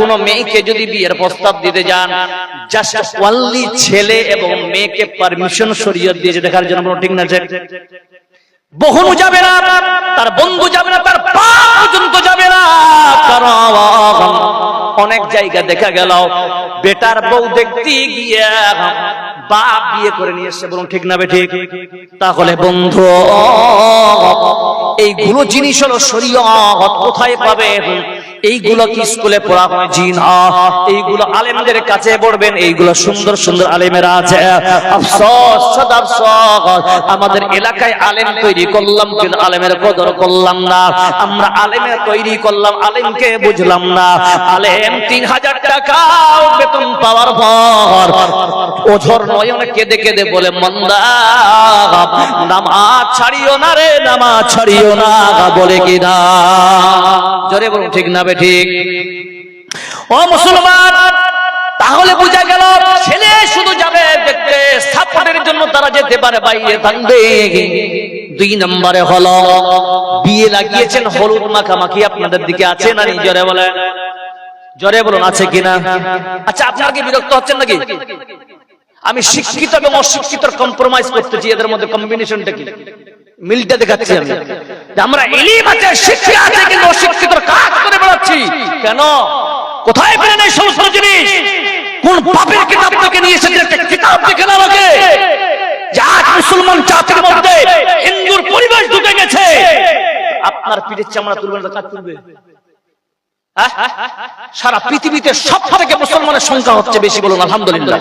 কোন মেয়েকে যদি বিয়ের প্রস্তাব দিতে যান জাস্ট ওয়ানলি ছেলে এবং মেয়েকে পারমিশন শরীয়ত দিয়েছে, দেখার জন্য ঠিক না যে বহু যাবে না, তার বন্ধু যাবে না, তার পর্যন্ত যাবে না অনেক জায়গা দেখা গেল, বেটার বউ দেখতে গিয়ে বাপ বিয়ে করে নিয়ে এসছে, বলুন ঠিক না বে ঠিক? তাহলে বন্ধু, এইগুলো জিনিস হলো শরীয়ত, কোথায় পাবেন? এইগুলো কি স্কুলে পড়া হয়? জি না। এইগুলো আলেমদের কাছে পড়বেন, এইগুলো সুন্দর সুন্দর আলেমেরা আছে। আফসোস, সদা আফসোস। আমাদের এলাকায় আলেম তৈরি করলাম, কিন্তু আলেমের কদর করলাম না। আমরা আলেমের তৈরি করলাম, আলেমকে বুঝলাম না। আলেম তিন হাজার টাকা বেতন পাওয়ার পর ওঝর নয়নে কেঁদে কেঁদে বলে, মন্দা, নামাজ ছাড়িও না রে, নামাজ ছাড়িও না। বলে কি না? জোরে বলুন, ঠিক না বে ঠিক। ও মুসলমান, তাহলে বোঝা গেল ছেলে শুধু যাবে দেখতে, সাপোর্টের জন্য তারা যেতে পারে, বাইরে থাকবে। দুই নম্বরে হলো, বিয়ে লাগিয়েছেন হলুদ মাখামাখি, আপনাদের দিকে আছে না নি জোরে বলেন। জোরে বলুন, আছে কিনা? আচ্ছা আপনারা কি বিরক্ত হচ্ছেন নাকি? আমি শিক্ষিত এবং অশিক্ষিত কম্প্রোমাইজ করতেছি, এদের মধ্যে কম্বিনেশনটা কি? মিলটা দেখাচ্ছি আমি। আমরা ইলিম আছে শিক্ষা আছে, কিন্তু অশিক্ষিত কেন? কোথায় পেলেন এই সমস্ত জিনিস? কোন পাপের কিতাব থেকে নিয়ে একটা কিতাব দেখে না যে আজ মুসলমান জাতির মধ্যে হিন্দুর পরিবেশ ঢুকে গেছে। আপনার পিঠের চামড়া তুলবে না কাজ তুলবে? হ্যাঁ? সারা পৃথিবীতে সব থেকে মুসলমানের সংখ্যা হচ্ছে বেশি বলুন, আলহামদুলিল্লাহ।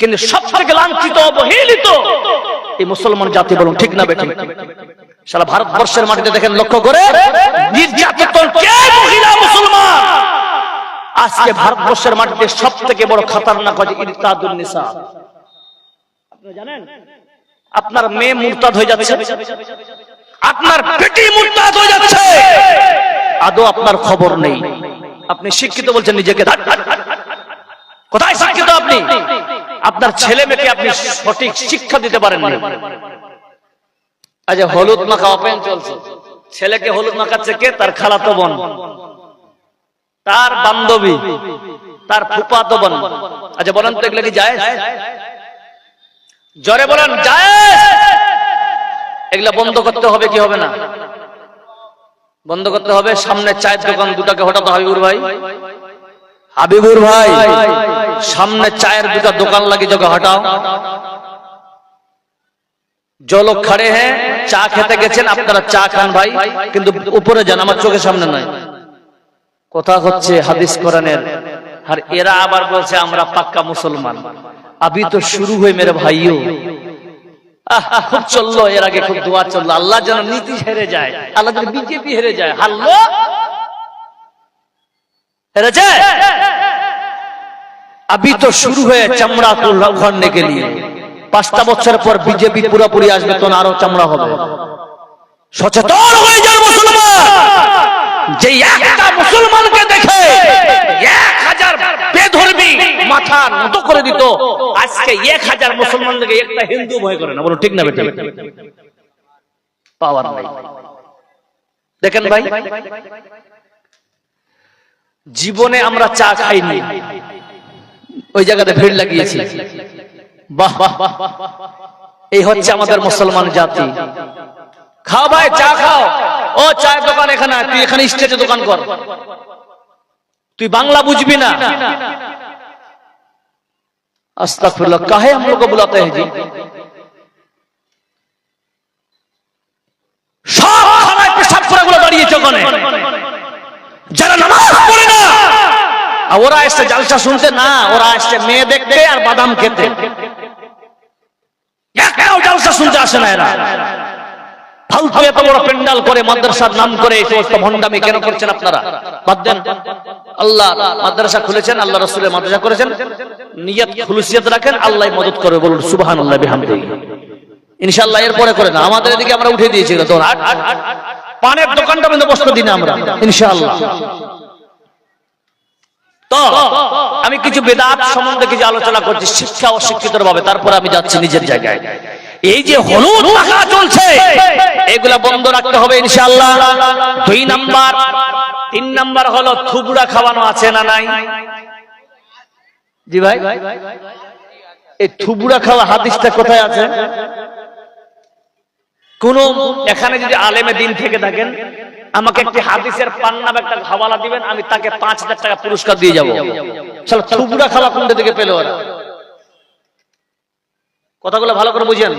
কিন্তু সব থেকে লাঞ্ছিত, অবহেলিত এই মুসলমান জাতি বলুন, ঠিক না বেঠিক? সারা ভারতবর্ষের মাটিতে দেখেন, লক্ষ্য করে কে মহিলা মুসলমান আজকে ভারতবর্ষের মাটিতে সব থেকে বড় খাতারনাক হচ্ছে ইরতাদুন নিসা। আপনারা জানেন? আপনার মেয়ে মুরতাদ হয়ে যাচ্ছে। আপনার পেটি মুরতাদ হয়ে যাচ্ছে। আদৌ আপনার খবর নেই। আপনি শিক্ষিত বলছেন নিজেকে। কোথায় শিক্ষিত আপনি? আপনার ছেলে মেয়েকে আপনি সঠিক শিক্ষা দিতে পারেন না আচ্ছা হলুদ মাখা অপেন চলছে। ছেলেকে হলুদ মাখাচ্ছে কে? তার খালাতো বোন। তার বান্ধবী তার ফুপাতো বোন। আচ্ছা বলেন তো এগুলো কি যায় জরে বলেন যায় এগুলা বন্ধ করতে হবে কি হবে না? বন্ধ করতে হবে সামনে চায়ের দোকান দুটাকে হঠাৎ হাবিবুর ভাই। হাবিবুর ভাই। সামনে চায়ের দুটা দোকান লাগি জগা হটাও। জল খাড়ে হ্যাঁ চা খেতে গেছেন আপনারা চা খান ভাই কিন্তু উপরে যান আমার চোখের সামনে নয়। কথা হচ্ছে হাদিস কোরআনের। আর এরা আবার বলছে আমরা পাক্কা মুসলমান। আবি তো শুরু হয়ে মেরে ভাইও খুব চলল এর আগে খুব দোয়া চলল। আল্লাহ যেন নীতি হেরে যায় আল্লাহ যেন বিজেপি হেরে যায়। হারলো হেরে যায় আবি তো শুরু হয়ে চামড়া পাঁচটা বছর পর বিজেপি পুরোপুরি আসবে তখন আরও চামড়া হবে। সচেতন হয়ে যায় মুসলমান! যে একটা মুসলমানকে দেখে এক হাজার বেধর্মী মাথা নত করে দিত। আজকে এক হাজার মুসলমান দেখে একটা হিন্দু ভয় করে না। বলো ঠিক না বেটা? পাওয়ার নাই। দেখেন ভাই জীবনে আমরা চা খাইনি। ওই জায়গাতে ভিড় লাগিয়েছি। বাহ বাহ বাহ বাহ, বাহ। এই হচ্ছে আমাদের মুসলমান জাতি। খাও ভাই চা খাও। ও চায়ের দোকান এখানে আয়, তুই এখানে স্টেজে দোকান কর তুই বাংলা বুঝবি না আস্তাগফিরুল্লাহ কাহে हम लोग को बुलाते हैं जी সব খানায় পেশাব করে গুলো দাঁড়িয়েছে ওখানে যারা নামাজ পড়ে না আর ওরা এসছে জালসা শুনতে না ওরা এসছে মেয়ে দেখতে আর বাদাম খেতে একটাও জালসা শুনতে আসে না এরা ফালতু এত বড় পেন্ডাল করে মাদ্রাসার নাম করে এই সমস্ত ভণ্ডামি কেন করছেন আপনারা? বাদ দেন। আল্লাহ মাদ্রাসা খুলেছেন, আল্লাহ রসুলের মাদ্রাসা করেছেন। খুলুসিয়ত রাখেন, আল্লাহ মদত বলুন সুবাহান আল্লাহ এরপরে করে না। আমাদের এদিকে আমরা উঠে দিয়েছি। পানের দোকানটা কিন্তু বসতে দিন আমরা, ইনশাআল্লাহ। তো, আমি কিছু বেদাত সম্বন্ধে কিছু আলোচনা করছি, শিক্ষা ও শিক্ষিতর ভাবে, তারপরে আমি যাচ্ছি নিজের জায়গায়। এই যে হলুদ চলছে এগুলা বন্ধ রাখতে হবে ইনশাআল্লাহ। দুই নাম্বার, তিন নাম্বার হলো থুবড়া খাওয়ানো আছে না নাই? জি ভাই। এই থুবড়া খাওয়া হাদিসটা কোথায় আছে? কোন এখানে যদি আলেমে দিন থেকে থাকেন, আমাকে একটি হাদিসের পান্নাম একটা হাওয়ালা দিবেন, আমি তাকে পাঁচ হাজার টাকা পুরস্কার দিয়ে যাব। চলো থুবড়া খাওয়া কোনটা থেকে পেল ওরা? কথাগুলো ভালো করে বুঝেন।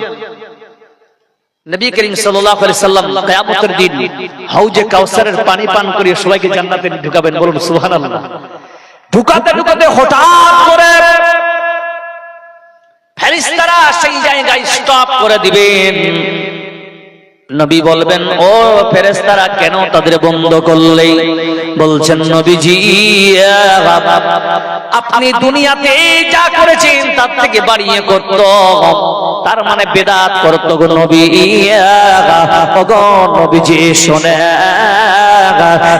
নবী করিম সাল্লাম কিয়ামতের দিন হাউজে কাউসারের পানি পান করিয়ে সবাইকে জান্নাতে ঢুকাবেন, বলুন সুবহানাল্লাহ। ঢুকাতে ঢুকাতে হঠাৎ করে ফেরেশতারা সেই জায়গায় স্টপ করে দিবেন। নবী বলবেন, ও ফেরেস্তারা কেন তাদের বন্ধ করলে? বলছেন, নবীজি, আপনি দুনিয়াতে যা করেছেন তার থেকে বাড়িয়ে করত। তার মানে বেদাত করত গো নবী। নবীজি শোনে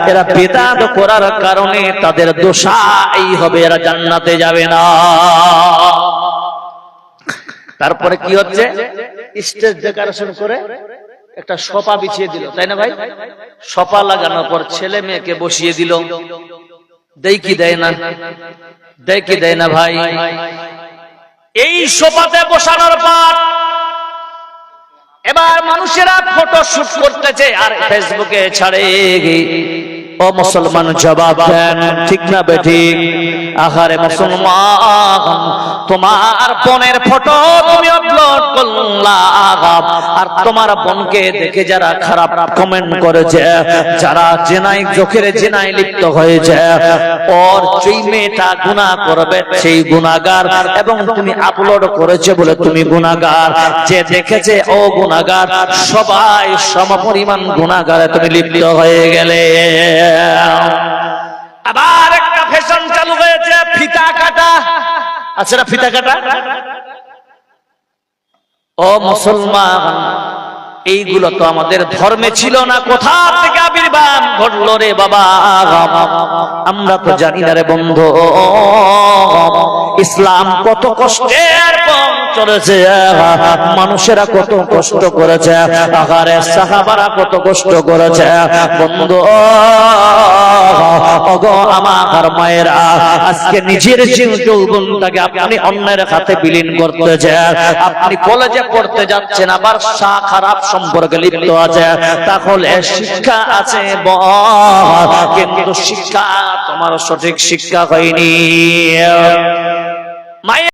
এরা বেদাত করার কারণে তাদের দোষাই হবে, এরা জান্নাতে যাবে না। তারপরে কি হচ্ছে? স্টেজ ডেকোরেশন করে একটা সোফা বিছিয়ে দিল, তাই না ভাই? সোফা লাগানোর পর ছেলে মেয়েকে বসিয়ে দিল। দেয় কি দেয় না? দেয় কি দেয় না ভাই? এই সোফাতে বসানোর পর এবার মানুষেরা ফটো শুট করতেছে আর ফেসবুকে ছাড়ে। ও মুসলমান জবাব দেন, ঠিক না বেঠিক আহারে মুসলমান, তোমার বোনের ফটো তুমি আপলোড আর তোমার বোনকে দেখে যারা খারাপ কমেন্ট করেছে, যারা জেনাই চোখের জেনাই লিপ্ত হয়েছে, ওর যেই মেয়েটা গুণা করবে, সেই গুণাগার এবং তুমি আপলোড করেছে বলে তুমি গুণাগার যে দেখেছে, ও গুণাগার সবাই সমপরিমাণ গুণাগারে তুমি লিপ্ত হয়ে গেলে। আবার একটা ফ্যাশন চালু হয়েছে, ফিতা কাটা। আচ্ছা ফিতা কাটা? ও মুসলমান, এইগুলো তো আমাদের ধর্মে ছিল না। কোথা থেকে আবির্ভাব ঘটলো রে বাবা? আমরা তো জানি না রে বন্ধু। ইসলাম কত কষ্টের পর চলেছে মানুষেরা কত কষ্ট করেছে, আহারে সাহাবারা কত কষ্ট করেছে। বন্ধু আমার মায়েরা, আজকে নিজের আপনি অন্যের বিলীন করতেছে। আপনি কলেজে পড়তে যাচ্ছেন, আবার সা খারাপ সম্পর্কে লিপ্ত আছে। তাহলে শিক্ষা আছে কিন্তু শিক্ষা তোমার সঠিক শিক্ষা হয়নি। মায়ের